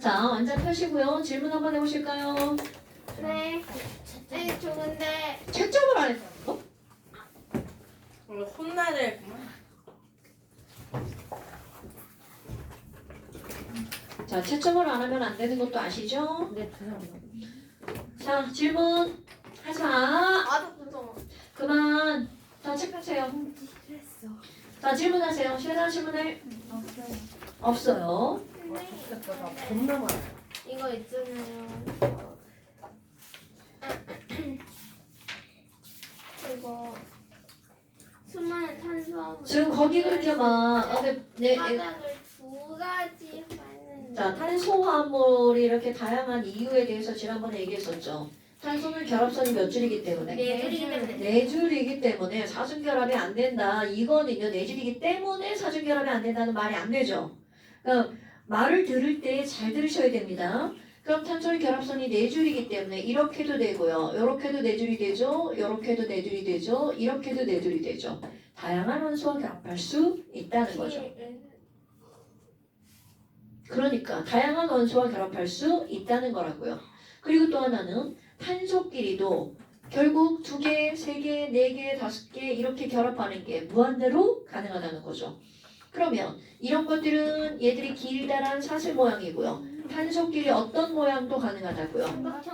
자, 완전 펴시고요. 질문 한번 해보실까요? 네. 네, 저 근데 채점을 안 했어? 원래 혼나야 되겠구만. 자, 채점을 안 하면 안 되는 것도 아시죠? 네. 자, 질문 하지 마. 아주 무서워. 그만. 자, 책 펴세요. 자, 질문하세요. 실례한 질문을 없어요. 나 겁나 많아. 이거 있잖아요. 이거 수많은 탄수화물. 지금 거기 그렇게 막, 어, 네, 네, 네. 바닥을 두 가지 하는. 자, 탄소화물이 이렇게 다양한 이유에 대해서 지난번에 얘기했었죠. 탄소는 결합선이 몇 줄이기 때문에 네. 네 줄이기 때문에 사중 결합이 안 된다. 이거는요, 네 줄이기 때문에 사중 결합이 안 된다는 말이 안 되죠. 그러니까 말을 들을 때 잘 들으셔야 됩니다. 그럼 탄소의 결합선이 네 줄이기 때문에 이렇게도 되고요. 이렇게도 네 줄이 되죠. 이렇게도 네 줄이 되죠. 이렇게도 네 줄이 되죠. 다양한 원소와 결합할 수 있다는 거죠. 그러니까 다양한 원소와 결합할 수 있다는 거라고요. 그리고 또 하나는 탄소끼리도 결국 두 개, 세 개, 네 개, 다섯 개 이렇게 결합하는 게 무한대로 가능하다는 거죠. 그러면 이런 것들은 얘들이 길다란 사슬 모양이고요. 탄소끼리 어떤 모양도 가능하다고요.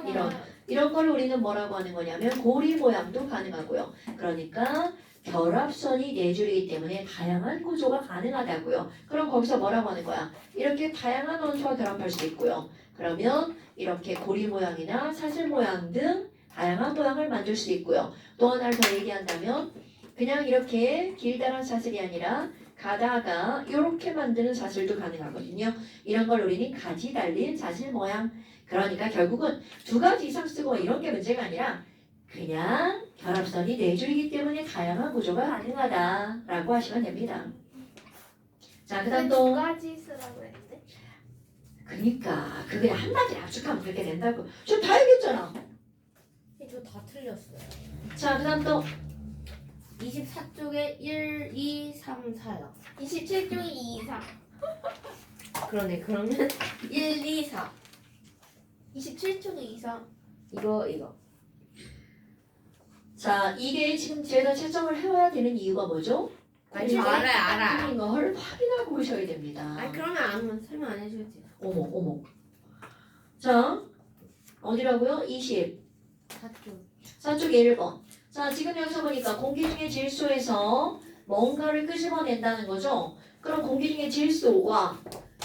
이런. 이런 걸 우리는 뭐라고 하는 거냐면 고리 모양도 가능하고요. 그러니까 결합선이 네 줄이기 때문에 다양한 구조가 가능하다고요. 그럼 거기서 뭐라고 하는 거야? 이렇게 다양한 원소와 결합할 수 있고요. 그러면 이렇게 고리 모양이나 사슬 모양 등 다양한 모양을 만들 수 있고요. 또 하나를 더 얘기한다면 그냥 이렇게 길다란 사슬이 아니라 가다가 이렇게 만드는 사슬도 가능하거든요. 이런 걸 우리는 가지 달린 사슬 모양. 그러니까 결국은 두 가지 이상 쓰고 이런 게 문제가 아니라 그냥 결합선이 네 줄이기 때문에 다양한 구조가 가능하다라고 하시면 됩니다. 자, 그다음 두또 가지 쓰라고 했는데. 그니까 그게 한 가지 압축하면 그렇게 된다고. 저 다 얘기했잖아. 이거 다 틀렸어요. 자, 그다음 또 24쪽에 1, 2, 3, 4요. 27쪽이 2 이상. 그러네. 그러면 1, 2, 4. 27쪽이 이상. 이거 이거. 자, 이게 지금 제가 채점을 해와야 되는 이유가 뭐죠? 아니 저 알아요 알아요. 틀린 걸 확인하고 오셔야 됩니다. 아니 그러면 안 설명 안 해주지. 어머, 어머. 자, 어디라고요? 20. 4쪽. 4쪽에 1번. 자, 지금 여기서 보니까 공기 중의 질소에서 뭔가를 끄집어낸다는 거죠. 그럼 공기 중의 질소와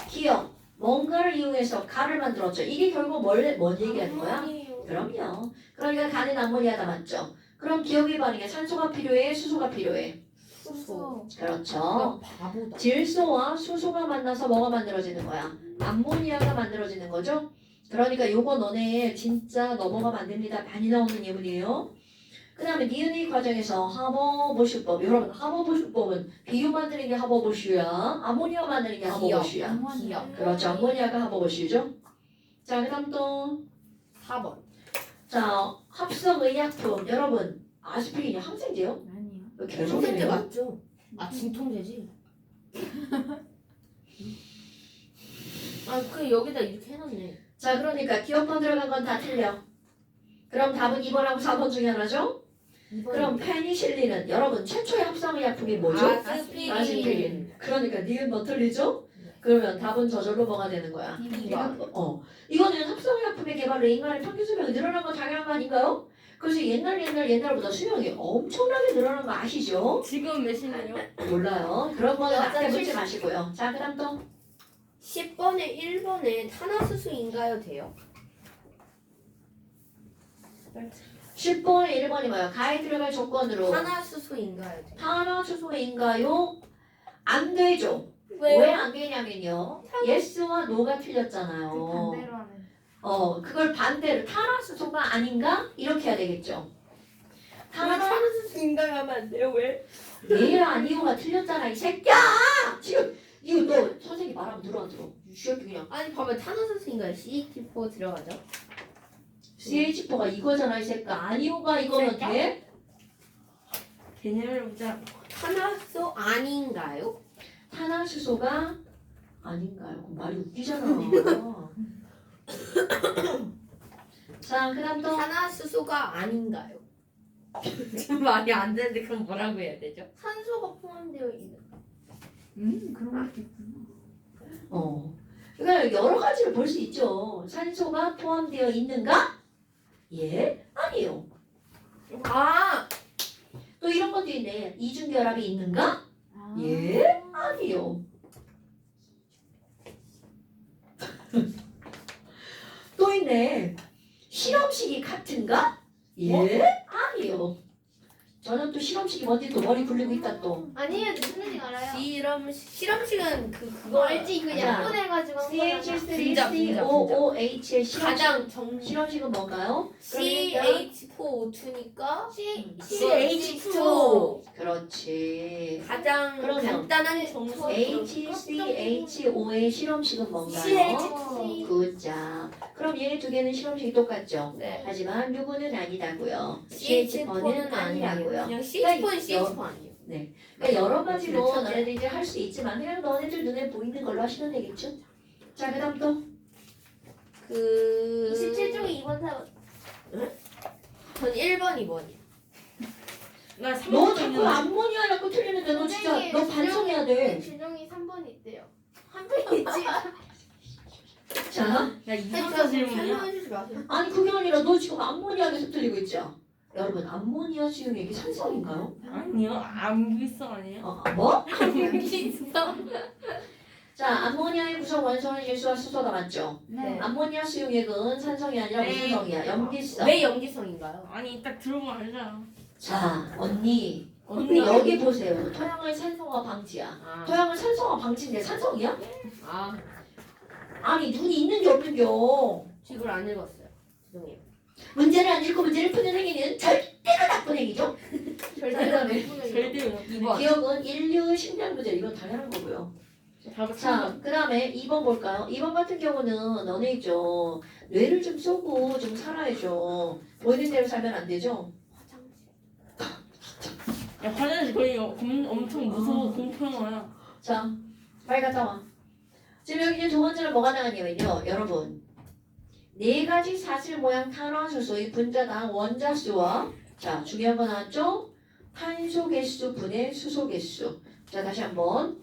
기억, 뭔가를 이용해서 가를 만들었죠. 이게 결국 뭘, 뭔 얘기하는 거야? 그럼요. 그러니까 가는 암모니아다 맞죠? 그럼 기억의 반응에 산소가 필요해, 수소가 필요해. 수소. 그렇죠. 질소와 수소가 만나서 뭐가 만들어지는 거야? 암모니아가 만들어지는 거죠? 그러니까 요거 너네 진짜 넘어가면 안 됩니다. 많이 나오는 예문이에요. 그 다음에 니은의 과정에서 하버보슈법 여러분 하버보슈법은 비유 만드는 게 하버보슈야 아모니아 만드는 게 하버보슈야 기억. 그렇죠 아모니아가 하버보슈죠 자 그 다음 또 4번. 자, 합성의약품 여러분 아스피린이 항생제요? 아니요. 왜 선생님 계속이네요? 맞죠? 아 진통제지. 아 그 여기다 이렇게 해놨네. 자, 그러니까 기억만 들어간 건 다 틀려. 그럼 답은 2번하고 4번 중에 하나죠? 그럼 페니실린은 여러분 최초의 합성의약품이 뭐죠? 아스피린. 아스피린. 그러니까 니은 뭐 틀리죠? 그러면 답은 저절로 뭐가 되는 거야? 어, 이거는 합성의약품의 개발로 인간의 평균 수명이 늘어난 건 당연한 거 아닌가요? 그래서 옛날 옛날 옛날보다 수명이 엄청나게 늘어난 거 아시죠? 지금 몇이나요? 몰라요. 그런 거는 앞에 묻지. 마시고요. 자, 그다음 또 10번에 1번에 탄화수소인가요 돼요? 10번에 1번이 뭐예요? 가에 들어갈 조건으로 탄화수소인가요? 탄화수소인가요? 안 되죠. 왜 안 되냐면요. 예스와 노가 틀렸잖아요. 반대로 하는. 어, 그걸 반대로 탄화수소가 아닌가? 이렇게 해야 되겠죠. 탄화 탄화수소인가요 하면 안 돼요 왜? 예 아니오가 틀렸잖아 이 새끼야. 지금 이거 너 선생님 말하면 들어와 들어. 이 새끼 그냥 아니 봐봐 탄화수소인가요? CH4 들어가죠? CH4가 이거잖아 이 새끼. 아니오가 이거면 돼? 개념을 보자 탄화수소 아닌가요? 탄화수소가 아닌가요? 그럼 말이 웃기잖아. 자, 그다음 또 산화수소가 아닌가요? 말이 안 되는데 그럼 뭐라고 해야 되죠? 산소가 포함되어 있는. 음 그런 것도 있구나. 어. 그러니까 여러 가지를 볼 수 있죠. 산소가 포함되어 있는가? 예, 아니요. 아 또 이런 것도 있네. 이중 결합이 있는가? 아. 예, 아니요. 또 있네. 실험식이 같은가? 예, 아니요. 저는 또 실험식이 뭔지 또 머리 굴리고 있다 또. 아니에요, 무슨 얘기 알아요? 실험 실험식은 그 그거 그거 알지? 그 자, 약분해가지고 한 거잖아. CH3COOH의 실험, 가장 정 실험식은 뭔가요? 그러니까 CH4O2니까 C CH2 그렇지. 가장 그러면 간단한 정수 HCHO의 실험식은 뭔가요? CH2 굿자. 그럼 얘네 두 개는 실험식이 똑같죠? 네. 하지만 누구는 아니다고요. CH4는 아니라고요. 그냥 그러니까 CH4는 CH4 아니에요. 그러니까 여러 가지로 그렇죠. 너네들 이제 할수 있지만 그냥 너네들 눈에 보이는 걸로 하시면 되겠죠? 자, 그 다음 또 그 27쪽에 2번 사전 1번 2번이요. 나너 자꾸 암모니아 갖고 틀리는데 너 진짜 너 반성해야 돼. 준영이 3번 있대요. 한명 있지. 자, 야 그러니까 설명해 주지 마세요. 아니 그게 아니라 너 지금 암모니아 계속 틀리고 있죠? 여러분 암모니아 수용액이 이게 산성인가요? 아니요, 암기성 아니에요? 어, 뭐? 있어. 자, 암모니아의 구성 원소는 질소와 수소가 맞죠? 네. 암모니아 수용액은 산성이 아니라 네. 무슨 성이야? 염기성. 왜 염기성인가요? 아니 딱 들어보면 알잖아. 자, 언니. 언니 여기 보세요. 토양을 산성화 방지야. 아, 토양을 산성화 방지인데 산성이야? 아 아니, 눈이 있는지 없는겨. 책을 안 읽었어요. 죄송해요. 문제를 안 읽고 문제를 푸는 행위는 절대로 나쁜 행위죠. 그다음에 절대요. 2번. 기억은 인류 식량 문제 이건 당연한 거고요. 자, 그 다음에 2번 볼까요? 2번 같은 경우는 있죠. 뇌를 좀 쏘고 좀 살아야죠. 보이는 대로 살면 안 되죠? 야, 화장실 거의 엄, 엄청 무서워 공포영화야. 자, 빨리 갔다 와. 지금 여기 두 번째는 뭐가 나왔냐면요. 여러분. 네 가지 사슬 모양 탄화수소의 분자당 원자수와 자, 중요한 거 나왔죠? 탄소 개수 분의 수소 개수. 자, 다시 한번.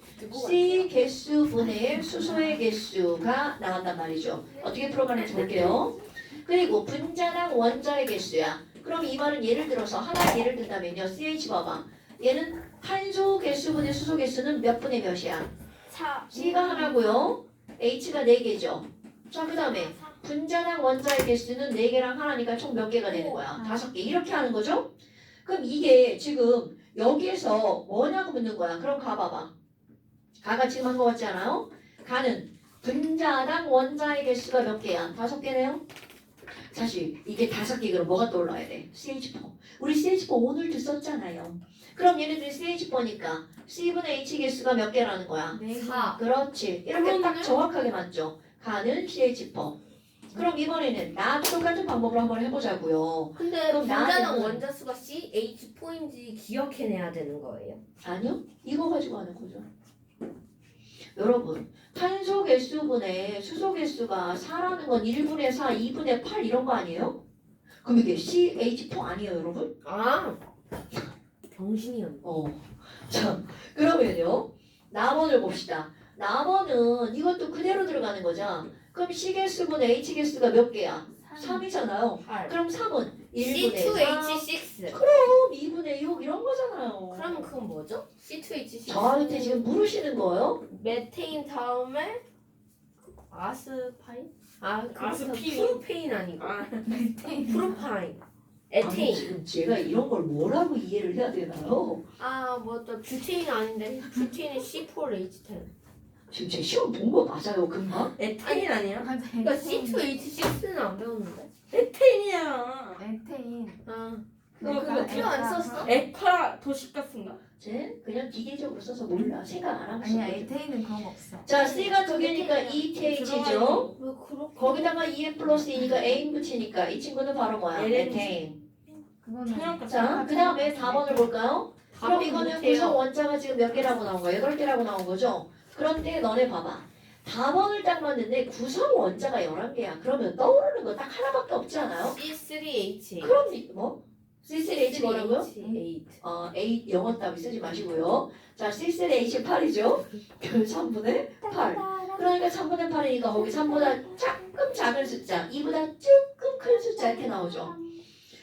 C 개수 분의 수소의 개수가 나온단 말이죠. 어떻게 풀어가는지 볼게요. 그리고 분자당 원자의 개수야. 그럼 이 말은 예를 들어서 하나 예를 든다면요. CH 봐봐. 얘는 탄소 개수분의 수소 개수는 몇 분의 몇이야? 4. C가 하나고요. H가 네 개죠. 자, 그 다음에 분자당 원자의 개수는 네 개랑 하나니까 총 몇 개가 되는 거야? 다섯 개. 이렇게 하는 거죠? 그럼 이게 지금 여기에서 뭐냐고 묻는 거야. 그럼 가봐봐. 가가 지금 한 거 같지 않아요? 가는 분자당 원자의 개수가 몇 개야? 다섯 개네요? 사실 이게 다섯 개 그럼 뭐가 떠올라야 돼? CH4. 우리 CH4 오늘도 썼잖아요. 그럼 얘네들이 CH4니까 C분의 H 개수가 몇 개라는 거야? 네. 4. 그렇지. 이렇게 딱? 정확하게 맞죠? 가는 CH4. 그럼 이번에는 나도 똑같은 방법으로 한번 해보자고요. 근데 그럼 분자당 나는- 원자수가 CH4인지 기억해내야 되는 거예요. 아니요? 이거 가지고 하는 거죠. 여러분, 탄소 개수분의 수소 개수가 4라는 건 1분의 4, 2분의 8 이런 거 아니에요? 그럼 이게 CH4 아니에요, 여러분? 아 병신이었네. 어. 자, 그러면요. 남원을 봅시다. 남원은 이것도 그대로 들어가는 거죠. 그럼 C 개수분의 H 개수가 몇 개야? 3이잖아요. 8. 그럼 3은 1분의 4, C2H6. 그럼 2분의 6 이런 거잖아요. 그럼 그건 뭐죠? C2H6. 저한테 지금 물으시는 거예요? 메테인 다음에 아스파인? 아, 아스피린. 프로페인 아니고 아, 프로파인. 아니 에테인. 지금 제가 이런 걸 뭐라고 이해를 해야 되나요? 아, 뭐또 뷰테인 아닌데 뷰테인은 C4H10. 지금 제 시험 본 거 맞아요 금방? 에테인 아니야? 맞아요. 그러니까 C2H6는 안 배웠는데. 에테인이야. 에테인. 아, 그거 그거 그거 필요 안 썼어? 에파 도시가스인가? 제 그냥 기계적으로 써서 몰라 생각 안 하고 아니야 썼거든. 에테인은 그런 거 없어. 자 C가 두 개니까 ETH죠 왜 그렇게? 거기다가 EN 플러스 E니까 A 붙이니까 이 친구는 바로 뭐야? 에테인 그거는. 자그 다음에 4번을 볼까요? 그럼 이거는. 구성 원자가 지금 몇 개라고 나온 거야? 8개라고 나온 거죠? 그런데 너네 봐봐 답원을 딱 봤는데 구성 원자가 11개야. 그러면 떠오르는 거 딱 하나밖에 없지 않아요? C3H. 그럼 이- 뭐? C3H 뭐라고요? H8. 어, 8 영어 따위 쓰지 마시고요. 자, C3H8이죠? 그 3분의 8. 그러니까 3분의 8이니까 거기 3보다 조금 작은 숫자, 2보다 조금 큰 숫자 이렇게 나오죠.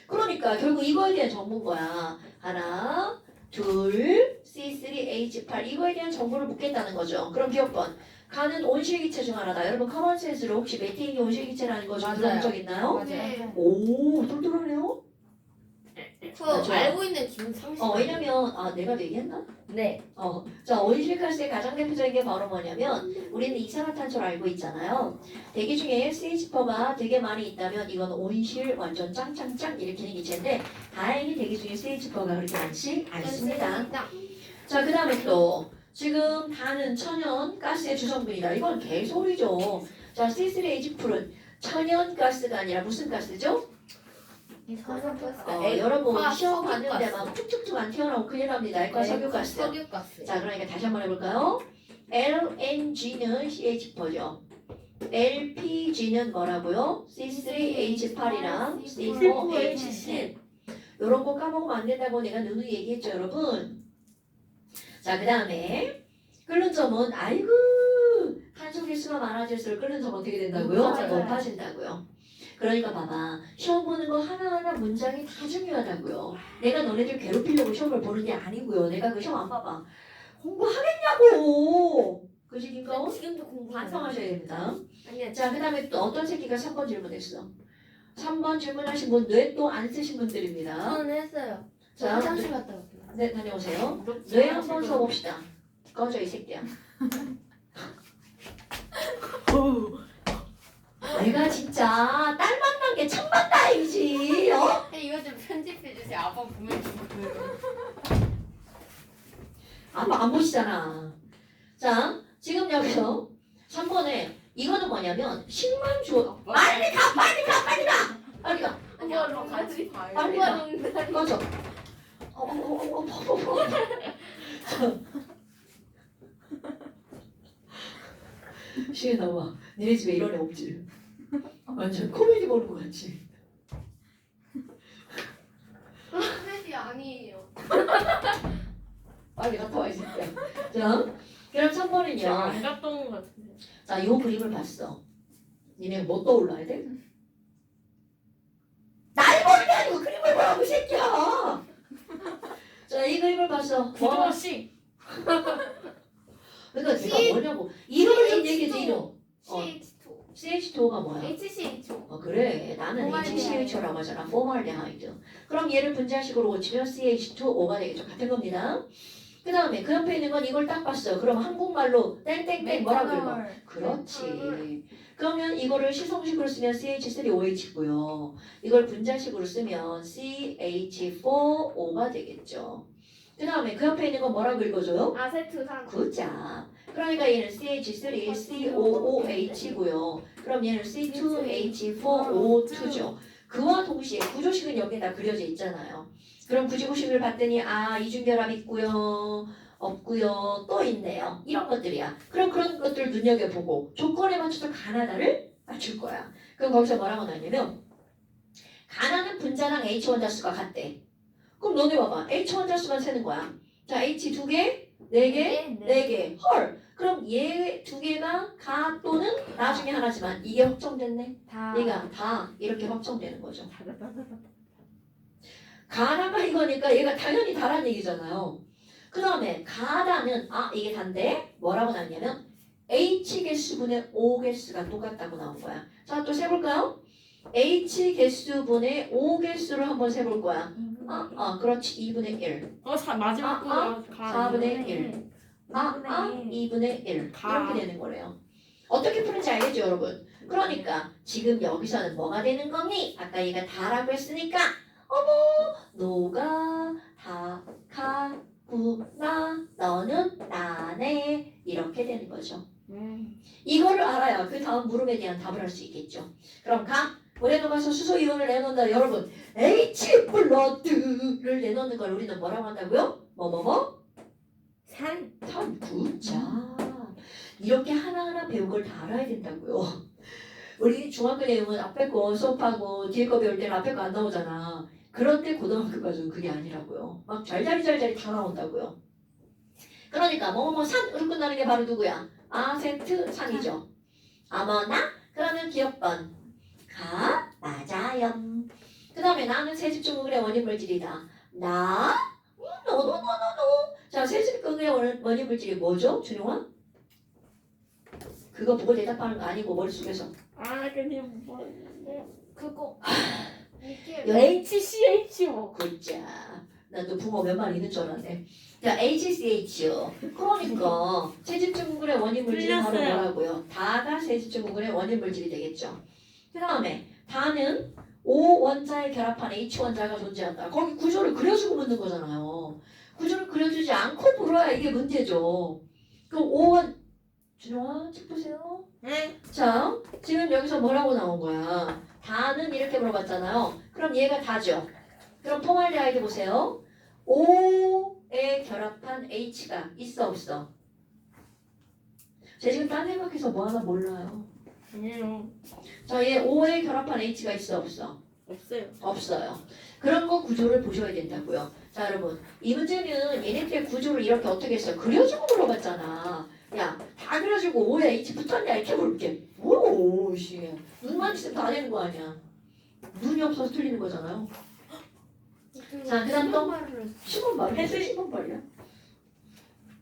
그러니까 결국 이거에 대한 정보인 거야. 하나, 둘, C3H8 이거에 대한 정보를 묻겠다는 거죠. 그럼 기억번. 가는 온실기체 중 하나다. 여러분 커먼센스로 혹시 메테인이 온실기체라는 거좀 맞아요. 들어본 적 있나요? 맞아요. 네. 오, 똘똘하네요. 저 아, 좋아요. 알고 있는 기분 상식. 어, 왜냐면 아 내가 얘기했나? 네. 어, 자 온실가스의 가장 대표적인 게 바로 뭐냐면 우리는 이산화탄소를 알고 있잖아요. 대기 중에 CH4가 되게 많이 있다면 이건 온실 완전 짱짱짱 일으키는 기체인데 다행히 대기 중에 CH4가 그렇게 많지 않습니다. 자, 그 다음에 또 지금 다는 천연 가스의 주성분이다. 이건 개소리죠. 자, C3H8은 천연 가스가 아니라 무슨 가스죠? 어, 에, 여러분 시험 봤는데. 막 툭툭툭 안 튀어나오고 큰일 납니다. 이과 석유 가스. 석유가스. 자, 그러니까 다시 한번 해볼까요? LNG는 CH4죠. LPG는 뭐라고요? C3H8이랑 C4H10. 요런 거 까먹으면 안 된다고 내가 누누이 얘기했죠, 여러분. 자, 그 다음에 끓는 점은 아이고 탄소 개수가 많아질수록 끓는 점 어떻게 된다고요? 높아진다고요. 그러니까 봐봐 시험 보는 거 하나하나 문장이 다 중요하다고요. 내가 너네들 괴롭히려고 시험을 보는 게 아니고요. 내가 그 시험 안 봐봐. 공부하겠냐고. 그지 김가온? 지금도 공부 반성하셔야 됩니다. 아니야. 자, 그 다음에 또 어떤 새끼가 3번 질문했어? 3번 질문하신 분, 뇌 또 안 쓰신 분들입니다. 저는 했어요. 자, 화장실 갔다 올게요. 네, 다녀오세요. 뇌 한 번 써봅시다. 꺼져, 이 새끼야. 내가 진짜 딸 만난 게 천만 다행이지, 어? 이거 좀 편집해 주세요. 아빠 보면 죽어요. 아빠 안 보시잖아. 자, 지금 여기서 3번에 이거는 뭐냐면 10만 주 빨리 가, 빨리 가, 빨리 가! 빨리 가. 아니 아빠 같이 봐요. 빨리 가. 꺼져. 어, 어, 어, 어, 어, 어, 어. 시에 나와. 니네 집에 이런 애 없지? 완전 코미디 보는 거 같지? 스트레스 아니에요. 빨리 갔다 와, 이 새끼야. 자, 그럼 3번은요. 안 갔던 것 같은데. 자, 요 그림을 봤어. 니네 뭐 떠올라야 돼? 날 보는 게 아니고 그림을 보라고, 이 새끼야! 자, 이 그림을 봤어. 뭐? 부조씨. 그러니까 내가 뭐냐고. 이름을 좀 얘기해 줘, 이름. 어. CH2. CH2가 뭐야? HCH2. 어, 그래. 나는 포말데하이드. HCH라고 하잖아. 포말데하이드. 그럼 얘를 분자식으로 고치면 CH2O가 되겠죠. 같은 겁니다. 그 다음에 그 옆에 있는 건 이걸 딱 봤어. 그럼 한국말로 땡땡땡 뭐라고 읽어? 그렇지. 그러면 이거를 시성식으로 쓰면 CH3OH고요. 이걸 분자식으로 쓰면 CH4O가 되겠죠. 그 다음에 그 옆에 있는 건 뭐라고 읽어줘요? 아세트산. 굿자. 그러니까 얘는 CH3COOH고요. 그럼 얘는 C2H4O2죠. 그와 동시에 구조식은 여기에다 그려져 있잖아요. 그럼 구조식을 봤더니 아 이중결합 있고요. 없고요. 또 있네요. 이런 것들이야. 그럼 그런 것들 눈여겨보고 조건에 맞춰서 가나다를 맞출 거야. 그럼 거기서 뭐라고 나냐면 가나는 분자랑 H 원자수가 같대. 그럼 너네 봐봐. H 원자수만 세는 거야. 자 H 두 개, 네 개, 네 개. 헐. 그럼 얘 두 개가 가 또는 나중에 하나지만 이게 확정됐네. 다. 얘가 다 이렇게 확정되는 거죠. 가나가 이거니까 얘가 당연히 다란 얘기잖아요. 그 다음에 가다는 아 이게 단데 뭐라고 나왔냐면 H 개수분의 O 개수가 똑같다고 나온 거야. 자 또 세볼까요? H 개수분의 O 개수를 한번 세볼 거야. 아, 아 그렇지 2분의 1. 어, 사, 마지막 아, 거가 가. 4분의 1. 아, 아, 2분의 1. 가. 이렇게 되는 거래요. 어떻게 푸는지 알겠죠, 여러분? 그러니까 지금 여기서는 뭐가 되는 거니? 아까 얘가 다라고 했으니까 어머, 너가 다 가 구 나, 너는 나네 이렇게 되는 거죠. 음. 이거를 알아야 그 다음 물음에 대한 답을 할 수 있겠죠. 그럼 가 물에 녹아서 수소 이온을 내놓는다. 여러분 H 블러드를 내놓는 걸 우리는 뭐라고 한다고요? 뭐뭐뭐? 산. 산 구자. 이렇게 하나하나 배운 걸 다 알아야 된다고요. 우리 중학교 내용은 앞에 거 수업하고 뒤에 거 배울 때는 앞에 거 안 나오잖아. 그럴 때 고등학교 가서는 그게 아니라고요. 막 잘자리 잘자리 다 나온다고요. 그러니까 뭐뭐뭐 산으로 끝나는 게 바로 누구야? 아세트 산이죠. 아머나? 그러면 기억번. 가? 맞아요. 그 다음에 나는 세집중국의 원인 물질이다. 나? 음, 너도 너도. 자 세집중국의 원- 원인 물질이 뭐죠? 준용아? 그거 보고 대답하는 거 아니고 머릿속에서. 아 근데 뭐였는데 그거 이게 HCHO 굿자. 난또 붕어 몇 마리 있는 줄 알았네. 자, HCH요. 그러니까 세집중국의 원인 물질이 바로 틀렸어요. 뭐라고요? 다가 세집중국의 원인 물질이 되겠죠. 그 다음에 다는 O 원자의 결합한 H 원자가 존재한다. 거기 구조를 그려주고 묻는 거잖아요. 구조를 그려주지 않고 물어야 이게 문제죠. 그럼 O 원 준영아 책 보세요. 네 자, 지금 여기서 뭐라고 나온 거야? 다는 이렇게 물어봤잖아요. 그럼 얘가 다죠. 그럼 포말데하이드 보세요. O에 결합한 H가 있어 없어? 제가 지금 딴 생각해서 뭐 하나 몰라요. 아니에요 자, 얘 O에 결합한 H가 있어 없어? 없어요 없어요. 그런 거 구조를 보셔야 된다고요. 자, 여러분. 이 문제는 얘네들의 구조를 이렇게 어떻게 했어? 그려주고 물어봤잖아. 야, 다 그려주고 O에 H 붙었냐? 이렇게 볼게. 오, 씨. 눈만 있으면 다 되는 거 아니야. 눈이 없어서 틀리는 거잖아요. 자, 그다음 또? 말을 10원 말이야. 해석이- 10원 말이야.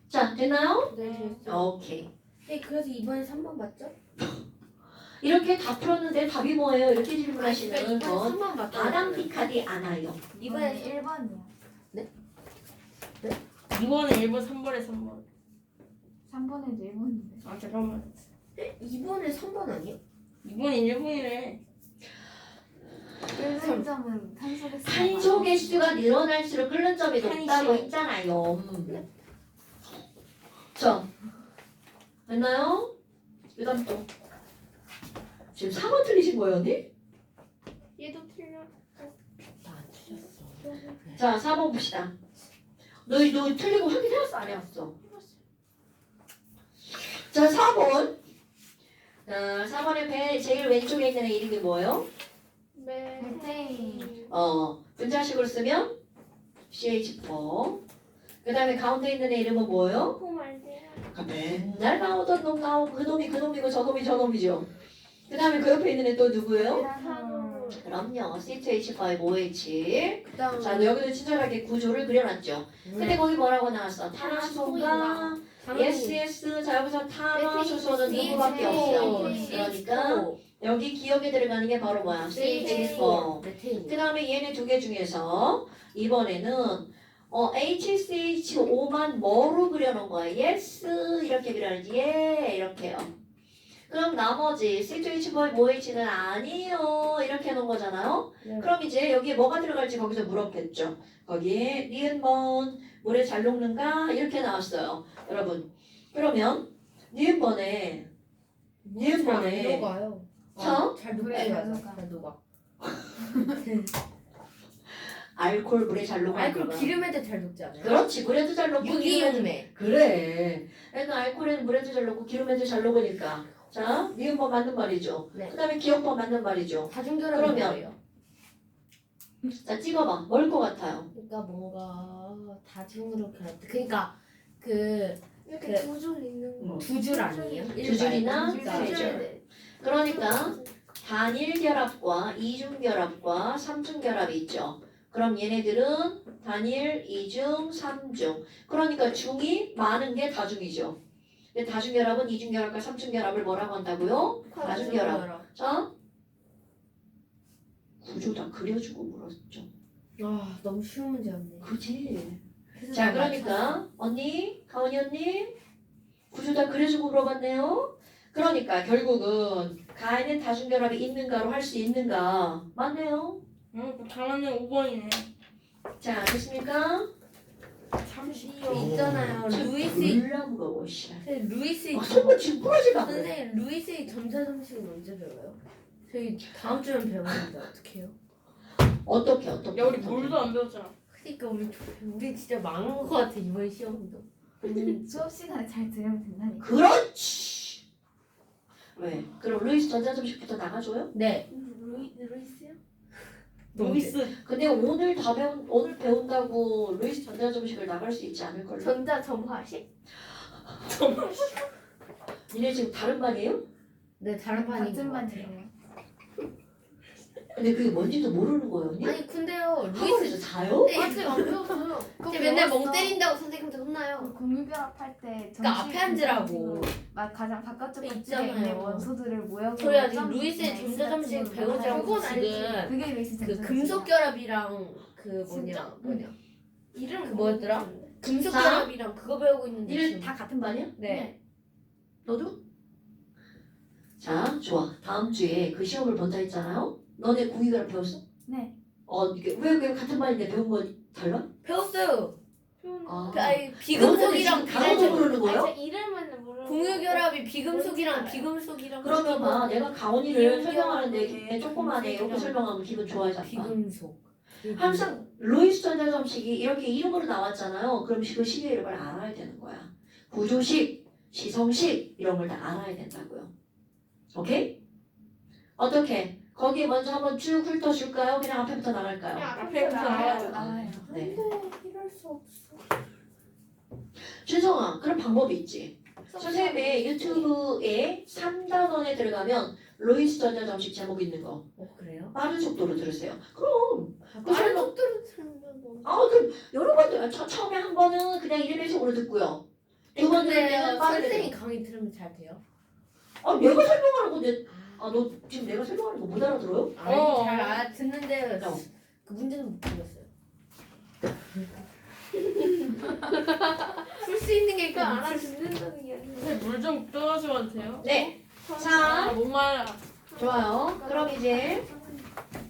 자, 됐나요? 네. 오케이. 네, 그래서 이번에 3번 맞죠? 이렇게 다 풀었는데 답이 뭐예요? 이렇게 질문하시는 이번에 건 3번 맞죠? 바람픽하디 않아요. 이번에 1번이요. 2번에 1번 3번에 3번 3번에도 1번인데. 아 잠깐만 2번에 3번 아니에요? 2번이 1번이래 1점은 탄소 개수. 탄소 개수가 늘어날수록 끓는 점이 높다고. 했잖아요. 자, 됐나요? 그 다음 또. 지금 4번 틀리신 거예요, 언니? 얘도 틀려. 나안 틀렸어. 자, 4번 봅시다. 너희, 너 틀리고 확인해왔어? 안 해왔어? 자, 4번. 자, 4번의 배 제일 왼쪽에 있는 애 이름이 뭐예요? 네. 메테인. 어, 분자식으로 쓰면 CH4. 그 다음에 가운데 있는 애 이름은 뭐예요? 맨날 나오던 놈 나오고 그 놈이 그 놈이고 저 놈이 저 놈이죠. 그 다음에 그 옆에 있는 애 또 누구예요? 그럼요. C2H5OH. 그다음 자, 여기도 친절하게 구조를 그려놨죠. 근데 거기 뭐라고 나왔어? 탄화수소가 SS. 자, 여기서 탄화수소는 누구밖에 없어. 그러니까 여기 기억에 들어가는 게 바로 뭐야? CH4. 메테인. 그 다음에 얘네 두 개 중에서 이번에는 어, HCH5만 뭐로 그려놓은 거야? yes 이렇게 그려야지 예 이렇게요. 그럼 나머지 C2H5, OH는 아니에요 이렇게 해놓은 거잖아요. 네. 그럼 이제 여기에 뭐가 들어갈지 거기서 물었겠죠. 거기에 니은 번 물에 잘 녹는가 이렇게 나왔어요. 여러분 그러면 니은 번에 니은 번에 녹아요. 자잘 물에 녹아요. 잘 녹아. 잘 녹아. 알콜 물에 잘 그럼 거야. 기름에도 잘 녹지 않아요? 그렇지 물에도 잘 녹고 기름에도 유기용매. 그래. 그러니까 알코올에는 물에도 잘 녹고 기름에도 잘 녹으니까. 자, 미음법 맞는 말이죠. 네. 그 다음에 기억법 맞는 말이죠. 다중결합이 그러면- 뭐예요? 자, 찍어봐. 뭘 것 같아요? 그러니까 뭔가 다중으로 결합. 그러니까 그두 이렇게 그- 두 줄 있는 거. 줄 아니에요? 두 줄이나 일 세. 줄. 네. 그러니까 단일 결합과 이중 결합과 삼중 결합이 있죠. 그럼 얘네들은 단일, 이중, 삼중. 그러니까 중이 많은 게 다중이죠. 근데 다중 결합은 이중 결합과 삼중 결합을 뭐라고 한다고요? 다중 결합. 자, 구조 다 그려주고 물었죠. 아 너무 쉬운 문제였네. 그지? 자, 나 그러니까 언니, 가은이 언니 구조 다 그려주고 물어봤네요. 그러니까 결국은 가에는 다중결합이 있는가로 할 수 있는가 맞네요. 응, 다 맞는 5번이네 자, 됐습니까? 맞췄어요. 있잖아요. 루이스 졸라 무거워, 씨. 선생님, 루이스 아, 손만 지금 부러지가 않네. 선생님 루이스의 점자 정식은 언제 배워요? 저희 다음 주면 배우는데 어떡해요? 어떻게 어떻게? 야 우리 어떻게. 물도 안 배웠잖아 그러니까 우리 우리 진짜 망한 것 같아 이번 시험도. 수업 시간에 잘 들으면 된다니까. 그렇지. 왜? 그럼 루이스 전자점식부터 나가줘요? 네. 루이 루이스요? 루이스 근데 오늘 다 배운 오늘 배운다고 루이스 전자 점식을 나갈 수 있지 않을 걸요? 전자 점화식? 니네 지금 다른 반이에요? 네 다른 반인 같은 것 같아요. 반이에요. 근데 그게 뭔지도 모르는 거예요, 언니? 아니 근데요 루이스 학원에서 자요? 아직 안 배웠어요. 쟤 맨날 멍 때린다고 선생님한테 혼나요. 공유결합 할때 그러니까 앞에 앉으라고. 막 가장 바깥쪽 그 쪽에 있는 있잖아요. 원소들을 모여 저희 아직 루이스의 전자점식 배우자고 그건 지금 그게 루이스 그. 금속 결합이랑 그 뭐냐 진짜? 뭐냐 이름 그 뭐였더라? 금속 자. 결합이랑 그거 배우고 있는데 지금. 다 같은 반이야? 네. 너도? 자, 좋아. 다음 주에 그 시험을 본다 했잖아요. 너네 공유결합 배웠어? 네. 어, 이게 왜, 왜 같은 반인데 배운 거 달라? 배웠어요. 아. 그 아니 비금속이랑 비금속 모르는 아니, 거예요? 저 이름은 모르고. 공유 결합이 비금속이랑 비금속이랑 그러면 봐, 내가 가온이를 비금속, 설명하는데 걔 조그만해 이렇게 비금속이랑 설명하면 기분 좋아하잖아. 비금속. 항상 루이스 전자 점식이 이렇게 이름으로 나왔잖아요. 그럼 그 식의 이름을 알아야 되는 거야. 구조식, 시성식 이런 걸 다 알아야 된다고요. 오케이? 어떻게? 거기 먼저 한번 쭉 훑어줄까요? 그냥 앞에부터 나갈까요? 그냥 앞에부터 나가요. 나와요. 네. 근데 이럴 수 없어. 준성아, 그런 방법이 있지. 선생님의 유튜브에 3단원에 들어가면 루이스 전자 점식 제목 있는 거 어 그래요? 빠른 속도로 들으세요. 그럼 그 빠른 설명- 속도로 들으면 뭐. 아, 그 여러 번 처, 처음에 한 번은 그냥 1배속으로 듣고요. 두번 근데 들으면 빠르게. 선생님 강의 들으면 잘 돼요? 아, 내가 설명하는 건데, 아, 너 지금 내가 설명하는 거 못 알아들어요? 아니 어. 잘 알아 듣는데 어. 그 문제는 못 풀렸어요. 풀 수 있는 게 이거 알아 듣는다는 게 아니라. 물좀 떠주면 돼요? 네, 아, 자, 못 말아. 좋아요. 그럼 이제,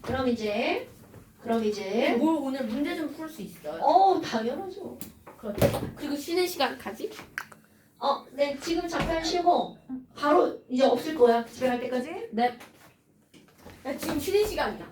그럼 이제, 그럼 이제, 뭘 오늘 문제 좀 풀 수 있어요? 어, 당연하죠. 그렇죠. 그리고 쉬는 시간까지? 어, 네, 지금 잠깐 쉬고, 바로 이제 없을 거야. 집에 갈 때까지. 네. 야, 지금 쉬는 시간이야.